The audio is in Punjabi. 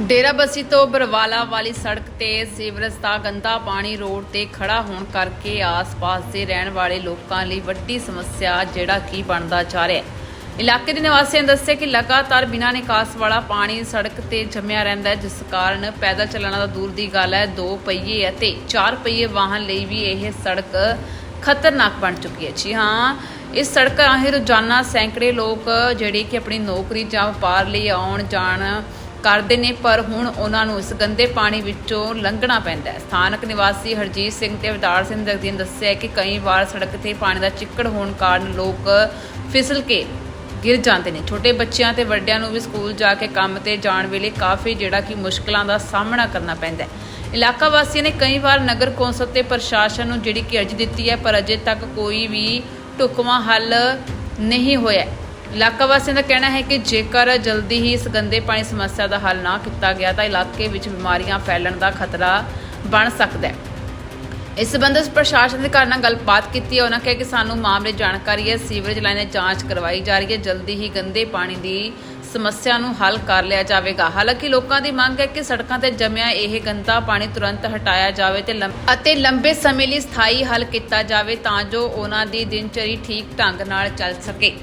ਡੇਰਾਬੱਸੀ ਤੋਂ ਬਰਵਾਲਾ ਵਾਲੀ ਸੜਕ ਤੇ ਸੀਵਰੇਜ ਦਾ ਗੰਦਾ ਪਾਣੀ ਰੋਡ ਤੇ ਖੜਾ ਹੋਣ ਕਰਕੇ ਆਸ-ਪਾਸ ਦੇ ਰਹਿਣ ਵਾਲੇ ਲੋਕਾਂ ਲਈ ਵੱਡੀ ਸਮੱਸਿਆ ਜਿਹੜਾ ਕੀ ਬਣਦਾ ਜਾ ਰਿਹਾ ਹੈ। ਇਲਾਕੇ ਦੇ ਨਿਵਾਸੀਆਂ ਨੇ ਦੱਸਿਆ ਕਿ ਲਗਾਤਾਰ ਬਿਨਾਂ ਨਿਕਾਸ ਵਾਲਾ ਪਾਣੀ ਸੜਕ ਤੇ ਜੰਮਿਆ ਰਹਿੰਦਾ ਹੈ, ਜਿਸ ਕਾਰਨ ਪੈਦਲ ਚੱਲਣਾ ਤਾਂ ਦੂਰ ਦੀ ਗੱਲ ਹੈ। ਦੋ ਪਹੀਏ ਅਤੇ ਚਾਰ ਪਹੀਏ ਵਾਹਨ ਲਈ ਵੀ ਇਹ ਸੜਕ ਖਤਰਨਾਕ ਬਣ ਚੁੱਕੀ ਹੈ। ਜੀ ਹਾਂ, ਇਸ ਸੜਕ ਰਾਹੀਂ ਰੋਜ਼ਾਨਾ ਸੈਂਕੜੇ ਲੋਕ ਜਿਹੜੇ ਕਿ ਆਪਣੀ ਨੌਕਰੀ ਜਾਂ ਵਪਾਰ ਲਈ ਆਉਣ ਜਾਣ ਕਰਦੇ ਨੇ, ਪਰ ਹੁਣ ਉਹਨਾਂ ਨੂੰ ਇਸ ਗੰਦੇ ਪਾਣੀ ਵਿੱਚੋਂ ਲੰਘਣਾ ਪੈਂਦਾ ਹੈ। ਸਥਾਨਕ ਨਿਵਾਸੀ ਹਰਜੀਤ ਸਿੰਘ ਤੇ ਅਵਤਾਰ ਸਿੰਘ ਜਗਦੀ ਨੇ ਦੱਸਿਆ ਕਿ ਕਈ ਵਾਰ ਸੜਕ ਤੇ ਪਾਣੀ ਦਾ ਚਿੱਕੜ ਹੋਣ ਕਾਰਨ ਲੋਕ ਫਿਸਲ ਕੇ ਗਿਰ ਜਾਂਦੇ ਨੇ। ਛੋਟੇ ਬੱਚਿਆਂ ਤੇ ਵੱਡਿਆਂ ਨੂੰ ਵੀ ਸਕੂਲ ਜਾ ਕੇ ਕੰਮ ਤੇ ਜਾਣ ਵੇਲੇ ਕਾਫੀ ਜਿਹੜਾ ਕਿ ਮੁਸ਼ਕਲਾਂ ਦਾ ਸਾਹਮਣਾ ਕਰਨਾ ਪੈਂਦਾ ਹੈ। ਇਲਾਕਾ ਵਾਸੀਆਂ ਨੇ ਕਈ ਵਾਰ ਨਗਰ ਕੌਂਸਲ ਤੇ ਪ੍ਰਸ਼ਾਸਨ ਨੂੰ ਜਿਹੜੀ ਕਿ ਅਰਜ਼ੀ ਦਿੱਤੀ ਹੈ, ਪਰ ਅਜੇ ਤੱਕ ਕੋਈ ਵੀ ਢੁਕਵਾਂ ਹੱਲ ਨਹੀਂ ਹੋਇਆ ਇਲਾਕਾ ਵਾਸੀਆਂ ਦਾ ਕਹਿਣਾ ਹੈ ਕਿ ਜੇਕਰ ਜਲਦੀ ਹੀ ਇਸ ਗੰਦੇ ਪਾਣੀ ਸਮੱਸਿਆ ਦਾ ਹੱਲ ਨਾ ਕੀਤਾ ਗਿਆ ਤਾਂ ਇਲਾਕੇ ਵਿੱਚ ਬਿਮਾਰੀਆਂ ਫੈਲਣ ਦਾ ਖਤਰਾ ਬਣ ਸਕਦਾ ਹੈ। ਇਸ ਸੰਬੰਧ ਪ੍ਰਸ਼ਾਸਨ ਦੇ ਘਰ ਨਾਲ ਗੱਲਬਾਤ ਕੀਤੀ ਹੈ। ਉਹਨਾਂ ਕਿਹਾ ਕਿ ਸਾਨੂੰ ਮਾਮਲੇ ਜਾਣਕਾਰੀ ਹੈ। ਸੀਵਰੇਜ ਲਾਈਨ ਦੀ ਜਾਂਚ ਕਰਵਾਈ ਜਾ ਰਹੀ ਹੈ। ਜਲਦੀ ਹੀ ਗੰਦੇ ਪਾਣੀ ਦੀ ਸਮੱਸਿਆ ਨੂੰ ਹੱਲ ਕਰ ਲਿਆ ਜਾਵੇਗਾ। ਹਾਲਾਂਕਿ ਲੋਕਾਂ ਦੀ ਮੰਗ ਹੈ ਕਿ ਸੜਕਾਂ ਤੇ ਜੰਮਿਆ ਇਹ ਗੰਦਾ ਪਾਣੀ ਤੁਰੰਤ ਹਟਾਇਆ ਜਾਵੇ ਤੇ ਲੰਬ- ਅਤੇ ਲੰਬੇ ਸਮੇਂ ਲਈ ਸਥਾਈ ਹੱਲ ਕੀਤਾ ਜਾਵੇ ਤਾਂ ਜੋ ਉਹਨਾਂ ਦੀ ਦਿਨਚਰੀ ਠੀਕ ਢੰਗ ਨਾਲ ਚੱਲ ਸਕੇ।